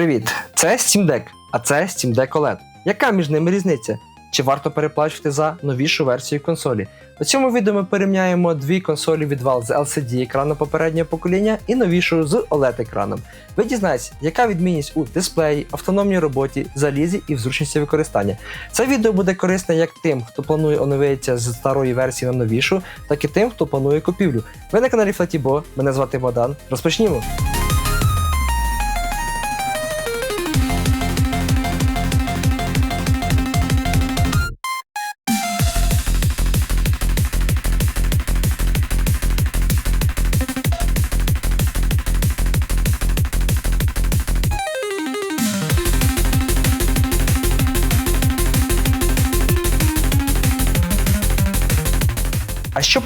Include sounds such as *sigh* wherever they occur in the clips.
Привіт! Це Steam Deck, а це Steam Deck OLED. Яка між ними різниця? Чи варто переплачувати за новішу версію консолі? У цьому відео ми порівняємо дві консолі від Valve з LCD екраном попереднього покоління і новішу з OLED екраном. Ви дізнаєтесь, яка відмінність у дисплеї, автономній роботі, залізі і в зручності використання. Це відео буде корисне як тим, хто планує оновитися з старої версії на новішу, так і тим, хто планує купівлю. Ви на каналі Флатібо, мене звати Богдан. Розпочнімо.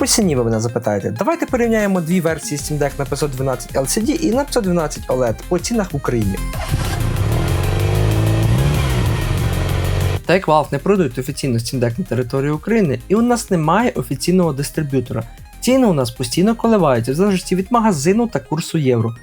Ціні ви мене запитаєте? Давайте порівняємо дві версії Steam Deck на 512 LCD і на 512 OLED по цінах в Україні. Так як Valve не продають офіційно Steam Deck на території України, і у нас немає офіційного дистриб'ютора. Ціни у нас постійно коливаються в залежності від магазину та курсу євро.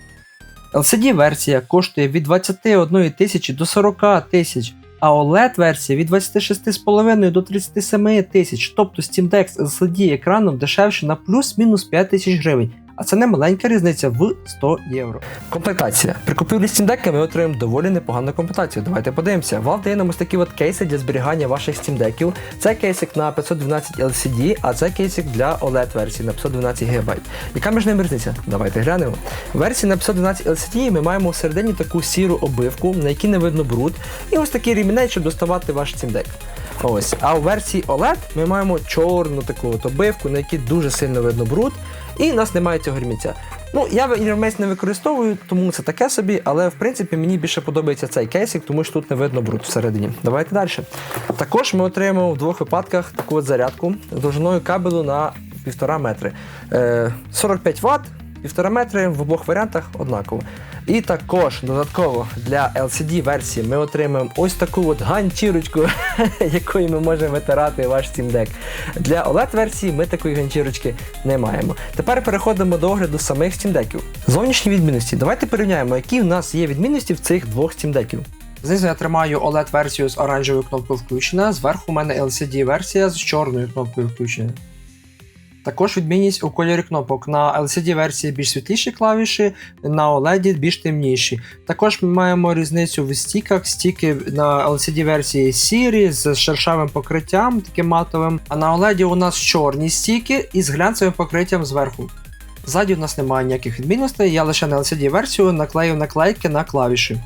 LCD-версія коштує від 21 тисячі до 40 тисяч, а OLED-версія від 26,5 до 37 тисяч, тобто Steam Deck з LCD екраном дешевше на плюс-мінус 5 тисяч гривень. А це не маленька різниця в 100 євро. Комплектація. При купівлі Steam Deck ми отримаємо доволі непогану комплектацію. Давайте подивимося. Valve дає нам ось такі от кейси для зберігання ваших Steam Deckів. Це кейсик на 512 LCD, а це кейсик для OLED версії на 512 ГБ. Яка між ними різниця? Давайте глянемо. Версії на 512 LCD ми маємо всередині таку сіру обивку, на якій не видно бруд, і ось такий ремінець, щоб доставати ваш Steam Deck. Ось. А у версії OLED ми маємо чорну таку от обивку, на якій дуже сильно видно бруд, і в нас немає цього ремінця. Ну, я ремінець не використовую, тому це таке собі, але в принципі мені більше подобається цей кейсик, тому що тут не видно бруд всередині. Давайте далі. Також ми отримаємо в двох випадках таку от зарядку з довжиною кабелю на 1,5 метри. Е, 45 Вт, 1,5 метри в обох варіантах однаково. І також додатково для LCD версії ми отримаємо ось таку от ганчірочку, *laughs* якою ми можемо витирати ваш Steam Deck. Для OLED версії ми такої ганчірочки не маємо. Тепер переходимо до огляду самих Steam Deckів. Зовнішні відмінності. Давайте порівняємо, які в нас є відмінності в цих двох Steam Deckів. Знизу я тримаю OLED-версію з оранжевою кнопкою включена, зверху у мене LCD-версія з чорною кнопкою включена. Також відмінність у кольорі кнопок. На LCD-версії більш світліші клавіші, на OLED більш темніші. Також ми маємо різницю в стіках. Стіки на LCD-версії сірі з шершавим покриттям, таким матовим. А на OLED у нас чорні стіки із глянцевим покриттям зверху. Ззаді у нас немає ніяких відмінностей, я лише на LCD-версію наклеїв наклейки на клавіші.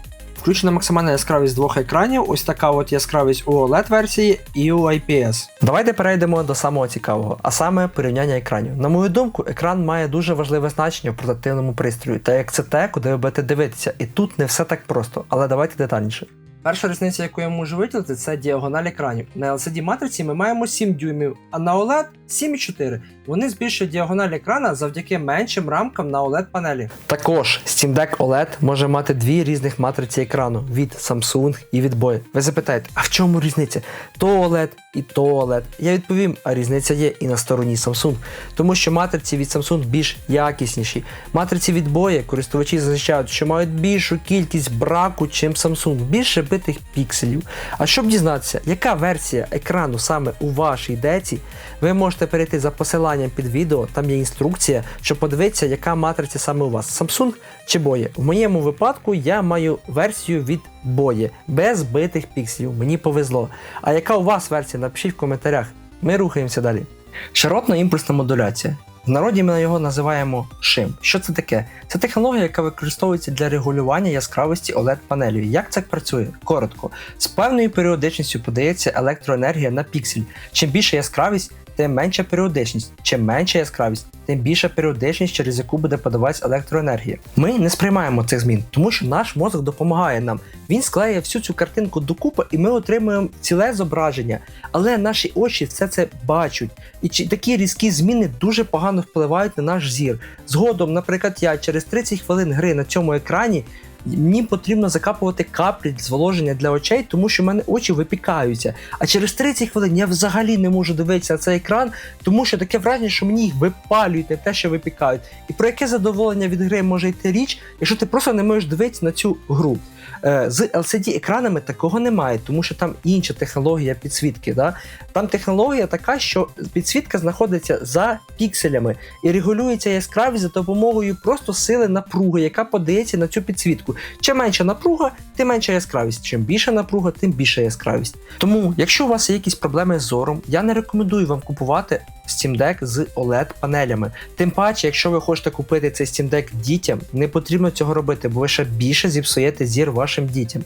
Включена максимальна яскравість двох екранів, ось така от яскравість у OLED-версії і у IPS. Давайте перейдемо до самого цікавого, а саме порівняння екранів. На мою думку, екран має дуже важливе значення в портативному пристрої, та як це те, куди ви будете дивитися. І тут не все так просто, але давайте детальніше. Перша різниця, яку я можу виділити, це діагональ екранів. На LCD матриці ми маємо 7 дюймів, а на OLED 7,4. Вони збільшують діагональ екрана завдяки меншим рамкам на OLED панелі. Також Steam Deck OLED може мати дві різних матриці екрану від Samsung і від BOE. Ви запитаєте, а в чому різниця? То OLED і то OLED. Я відповім, а різниця є і на стороні Samsung, тому що матриці від Samsung більш якісніші. Матриці від BOE користувачі зазначають, що мають більшу кількість браку, чим Samsung, більше битих пікселів. А щоб дізнатися, яка версія екрану саме у вашій деці, ви можете перейти за посиланням під відео, там є інструкція, щоб подивитися, яка матриця саме у вас Samsung чи BOE. В моєму випадку я маю версію від BOE, без битих пікселів. Мені повезло. А яка у вас версія? Напишіть в коментарях. Ми рухаємося далі. Широтна імпульсна модуляція. В народі ми його називаємо шим. Що це таке? Це технологія, яка використовується для регулювання яскравості oled панелів Як це працює? Коротко. З певною періодичністю подається електроенергія на піксель. Чим більше яскравість, тим менша періодичність. Чим менша яскравість, тим більша періодичність, через яку буде подаватися електроенергія. Ми не сприймаємо цих змін, тому що наш мозок допомагає нам. Він склеює всю цю картинку докупи, і ми отримуємо ціле зображення. Але наші очі все це бачать. І такі різкі зміни дуже погано впливають на наш зір. Згодом, наприклад, я через 30 хвилин гри на цьому екрані мені потрібно закапувати каплі зволоження для очей, тому що в мене очі випікаються. А через 30 хвилин я взагалі не можу дивитися на цей екран, тому що таке враження, що мені їх випалюють, не те, що випікають. І про яке задоволення від гри може йти річ, якщо ти просто не можеш дивитися на цю гру. Е, З LCD-екранами такого немає, тому що там інша технологія підсвітки. Да? Там технологія така, що підсвітка знаходиться за пікселями і регулюється яскравість за допомогою просто сили напруги, яка подається на цю підсвітку. Чим менша напруга, тим менша яскравість. Чим більша напруга, тим більша яскравість. Тому, якщо у вас є якісь проблеми з зором, я не рекомендую вам купувати Steam Deck з OLED-панелями. Тим паче, якщо ви хочете купити цей Steam Deck дітям, не потрібно цього робити, бо ви ще більше зіпсуєте зір вашим дітям.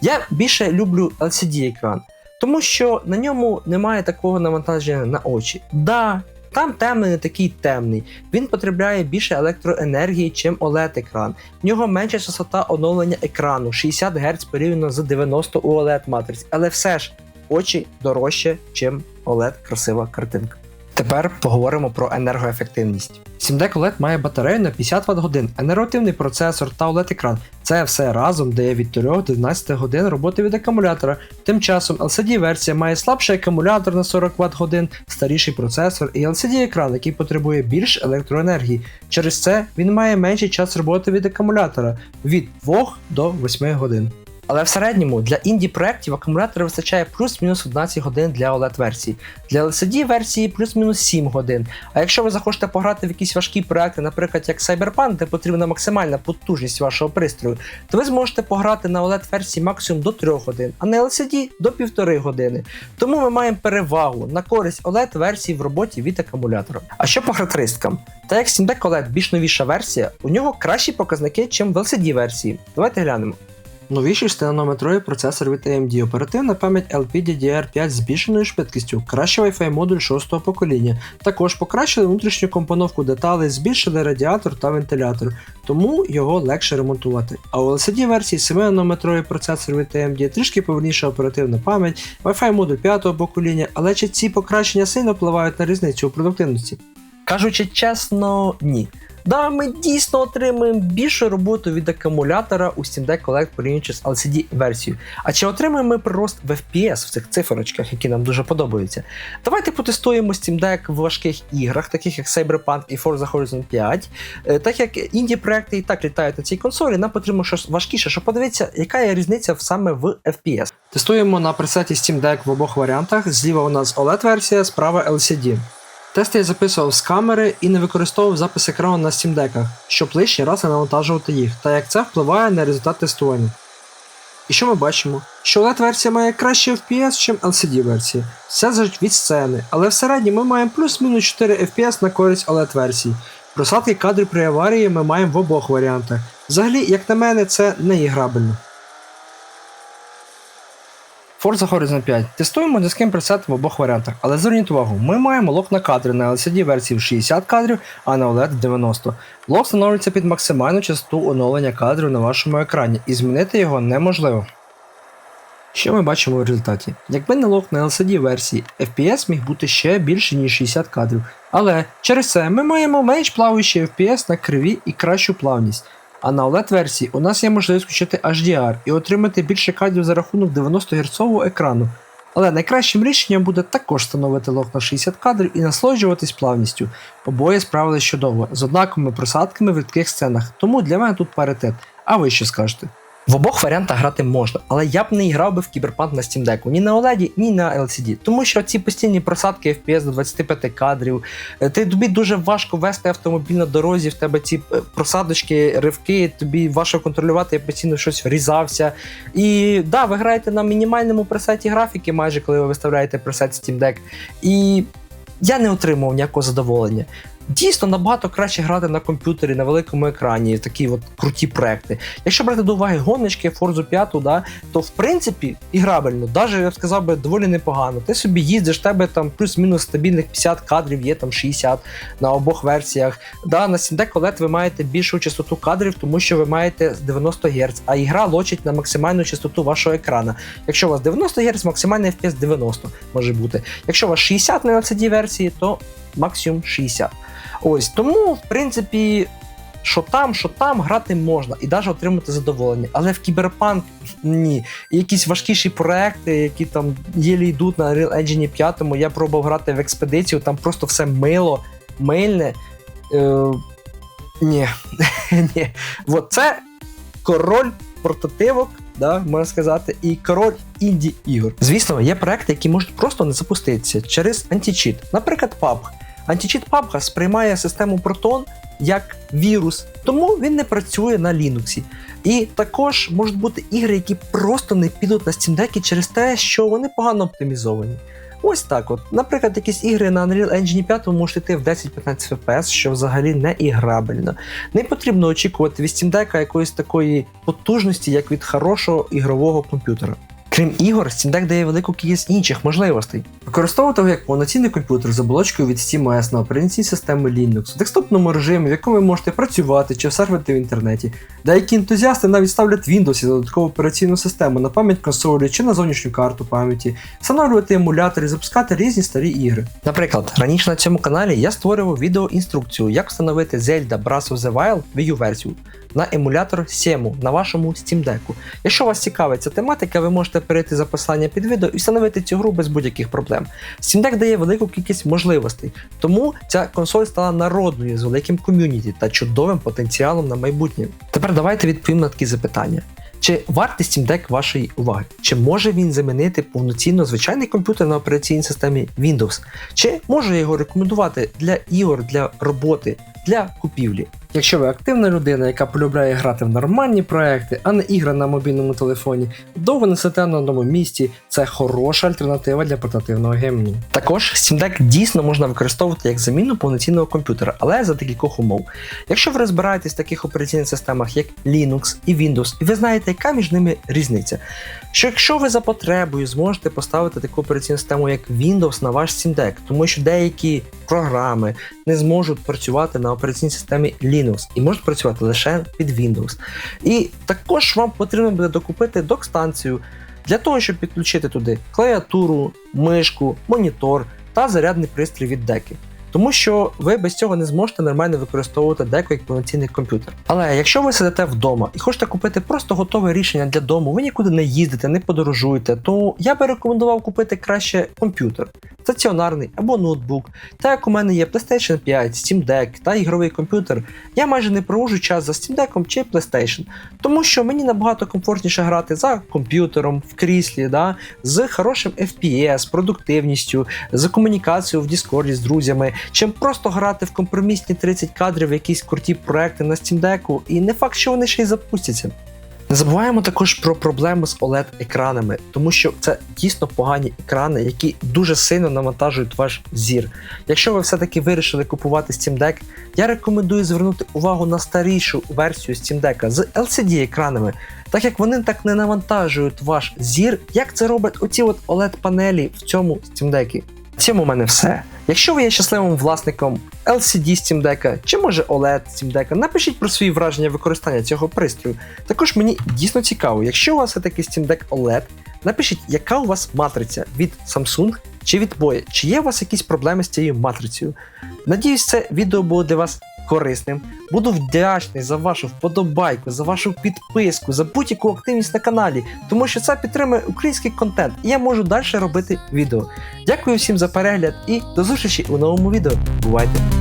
Я більше люблю LCD-екран, тому що на ньому немає такого навантаження на очі. Да, там темний не такий темний. Він потребляє більше електроенергії, чим OLED-екран. В нього менша частота оновлення екрану 60 Гц порівняно з 90 у OLED матриць. Але все ж очі дорожче, чим OLED красива картинка. Тепер поговоримо про енергоефективність. 7D OLED має батарею на 50 Вт годин, енергоактивний процесор та OLED-екран. Це все разом дає від 3 до 12 годин роботи від акумулятора. Тим часом LCD-версія має слабший акумулятор на 40 Вт годин, старіший процесор і LCD-екран, який потребує більш електроенергії. Через це він має менший час роботи від акумулятора від 2 до 8 годин. Але в середньому для інді проєктів акумулятора вистачає плюс-мінус 11 годин для OLED-версії, для LCD-версії плюс-мінус 7 годин. А якщо ви захочете пограти в якісь важкі проекти, наприклад, як Cyberpunk, де потрібна максимальна потужність вашого пристрою, то ви зможете пограти на OLED-версії максимум до 3 годин, а на LCD до 1,5 години. Тому ми маємо перевагу на користь OLED-версії в роботі від акумулятора. А що по характеристикам? Та як Steam Deck OLED більш новіша версія, у нього кращі показники, ніж в LCD-версії. Давайте глянемо. Новіший стенанометровий процесор від AMD, оперативна пам'ять LPDDR5 з збільшеною швидкістю, кращий Wi-Fi модуль 6 покоління. Також покращили внутрішню компоновку деталей, збільшили радіатор та вентилятор, тому його легше ремонтувати. А у LCD версії 7-нанометровий процесор від AMD трішки повільніша оперативна пам'ять, Wi-Fi модуль 5 покоління, але чи ці покращення сильно впливають на різницю у продуктивності? Кажучи чесно, ні. Да, ми дійсно отримуємо більшу роботу від акумулятора у Steam Deck Collect порівнюючи з LCD-версією. А чи отримаємо ми прирост в FPS в цих циферочках, які нам дуже подобаються? Давайте потестуємо Steam Deck в важких іграх, таких як Cyberpunk і Forza Horizon 5. Е, Так як інді-проекти і так літають на цій консолі, нам потрібно щось важкіше, щоб подивитися, яка є різниця саме в FPS. Тестуємо на пресеті Steam Deck в обох варіантах. Зліва у нас OLED-версія, справа LCD. Тести я записував з камери і не використовував запис екрану на Deck, щоб лишній раз не навантажувати їх, та як це впливає на результат тестування. І що ми бачимо? Що OLED-версія має краще FPS, ніж LCD-версія. Все залежить від сцени, але в середньому ми маємо плюс-мінус 4 FPS на користь OLED-версії. Просадки кадрів при аварії ми маємо в обох варіантах. Взагалі, як на мене, це не іграбельно. Forza Horizon 5. Тестуємо низьким пресетом в обох варіантах, але зверніть увагу, ми маємо лок на кадри на LCD версії в 60 кадрів, а на OLED 90. Лок встановлюється під максимальну частоту оновлення кадрів на вашому екрані, і змінити його неможливо. Що ми бачимо в результаті? Якби не лок на LCD версії, FPS міг бути ще більше, ніж 60 кадрів. Але через це ми маємо менш плаваючий FPS на криві і кращу плавність. А на OLED-версії у нас є можливість включити HDR і отримати більше кадрів за рахунок 90 Гц екрану. Але найкращим рішенням буде також встановити лок на 60 кадрів і насолоджуватись плавністю. Обоє справились чудово, з однаковими просадками в рідких сценах, тому для мене тут паритет. А ви що скажете? В обох варіантах грати можна, але я б не грав би в кіберпанк на Steam Deck ні на OLED, ні на LCD. Тому що ці постійні просадки FPS до 25 кадрів, е, ти тобі дуже важко вести автомобіль на дорозі, в тебе ці е, просадочки, ривки, тобі важко контролювати, я постійно щось врізався. І да, ви граєте на мінімальному пресеті графіки, майже коли ви виставляєте пресет Steam Deck. І я не отримав ніякого задоволення. Дійсно набагато краще грати на комп'ютері на великому екрані, такі от круті проекти. Якщо брати до уваги гоночки, Forza 5, да, то в принципі іграбельно, навіть я б сказав би доволі непогано. Ти собі їздиш, в тебе там плюс-мінус стабільних 50 кадрів, є там 60 на обох версіях. Да, На Deck OLED ви маєте більшу частоту кадрів, тому що ви маєте 90 Гц, а ігра лочить на максимальну частоту вашого екрана. Якщо у вас 90 Гц, максимальний FPS 90 може бути. Якщо у вас 60 на LCD версії, то максимум 60. Ось тому, в принципі, що там, що там грати можна і навіть отримати задоволення. Але в кіберпанк ні. Якісь важкіші проекти, які там єлі йдуть на Real Engine 5, я пробував грати в експедицію, там просто все мило, мильне. Е, ні. *laughs* ні. От король портативок да, можна сказати, і король інді ігор. Звісно, є проекти, які можуть просто не запуститися через античіт. Наприклад, PUBG. Античіт PUBG сприймає систему Proton як вірус, тому він не працює на Linux. І також можуть бути ігри, які просто не підуть на Steam Deck через те, що вони погано оптимізовані. Ось так от. Наприклад, якісь ігри на Unreal Engine 5 можуть йти в 10-15 FPS, що взагалі не іграбельно. Не потрібно очікувати від Steam Deck якоїсь такої потужності, як від хорошого ігрового комп'ютера. Крім ігор, Steam Deck дає велику кількість інших можливостей. Використовувати його як повноцінний комп'ютер з оболочкою від SteamOS на операційній системі Linux, в десктопному режимі, в якому ви можете працювати чи сервити в інтернеті. Деякі ентузіасти навіть ставлять Windows і додаткову операційну систему на пам'ять консолі чи на зовнішню карту пам'яті, встановлювати емулятори, запускати різні старі ігри. Наприклад, раніше на цьому каналі я створював відеоінструкцію, як встановити Zelda Breath of the Wild Wii U версію на емулятор Semu на вашому Steam Deck. Якщо вас цікавить ця тематика, ви можете перейти за посилання під відео і встановити цю гру без будь-яких проблем. Steam Deck дає велику кількість можливостей, тому ця консоль стала народною з великим ком'юніті та чудовим потенціалом на майбутнє. Тепер давайте відповімо на такі запитання. Чи вартий Steam Deck вашої уваги? Чи може він замінити повноцінно звичайний комп'ютер на операційній системі Windows? Чи може його рекомендувати для ігор, для роботи, для купівлі? Якщо ви активна людина, яка полюбляє грати в нормальні проекти, а не ігри на мобільному телефоні, довго не сидите на одному місці, це хороша альтернатива для портативного геймінгу. Також Steam Deck дійсно можна використовувати як заміну повноцінного комп'ютера, але за декількох умов. Якщо ви розбираєтесь в таких операційних системах, як Linux і Windows, і ви знаєте, яка між ними різниця, що якщо ви за потребою зможете поставити таку операційну систему, як Windows на ваш Steam Deck, тому що деякі програми не зможуть працювати на операційній системі Linux і можуть працювати лише під Windows. І також вам потрібно буде докупити док-станцію для того, щоб підключити туди клавіатуру, мишку, монітор та зарядний пристрій від деки. Тому що ви без цього не зможете нормально використовувати деко як повноцінний комп'ютер. Але якщо ви сидите вдома і хочете купити просто готове рішення для дому, ви нікуди не їздите, не подорожуєте, то я би рекомендував купити краще комп'ютер, стаціонарний або ноутбук. Та як у мене є PlayStation 5, Steam Deck та ігровий комп'ютер, я майже не проводжу час за Steam Deck чи PlayStation, тому що мені набагато комфортніше грати за комп'ютером, в кріслі, да, з хорошим FPS, продуктивністю, з комунікацією в Discord з друзями, чим просто грати в компромісні 30 кадрів якісь круті проекти на Steam Deck, і не факт, що вони ще й запустяться. Не забуваємо також про проблеми з OLED-екранами, тому що це дійсно погані екрани, які дуже сильно навантажують ваш зір. Якщо ви все-таки вирішили купувати Steam Deck, я рекомендую звернути увагу на старішу версію Steam Deck з LCD-екранами, так як вони так не навантажують ваш зір, як це роблять оці от OLED-панелі в цьому Steam Deck. На цьому у мене все. Якщо ви є щасливим власником LCD Steam Deck чи може OLED Steam Deck, напишіть про свої враження використання цього пристрою. Також мені дійсно цікаво, якщо у вас все таки Steam Deck OLED, напишіть, яка у вас матриця від Samsung чи від Boya, чи є у вас якісь проблеми з цією матрицею. Надіюсь, це відео було для вас корисним. Буду вдячний за вашу вподобайку, за вашу підписку, за будь-яку активність на каналі, тому що це підтримує український контент, і я можу далі робити відео. Дякую всім за перегляд і до зустрічі у новому відео. Бувайте!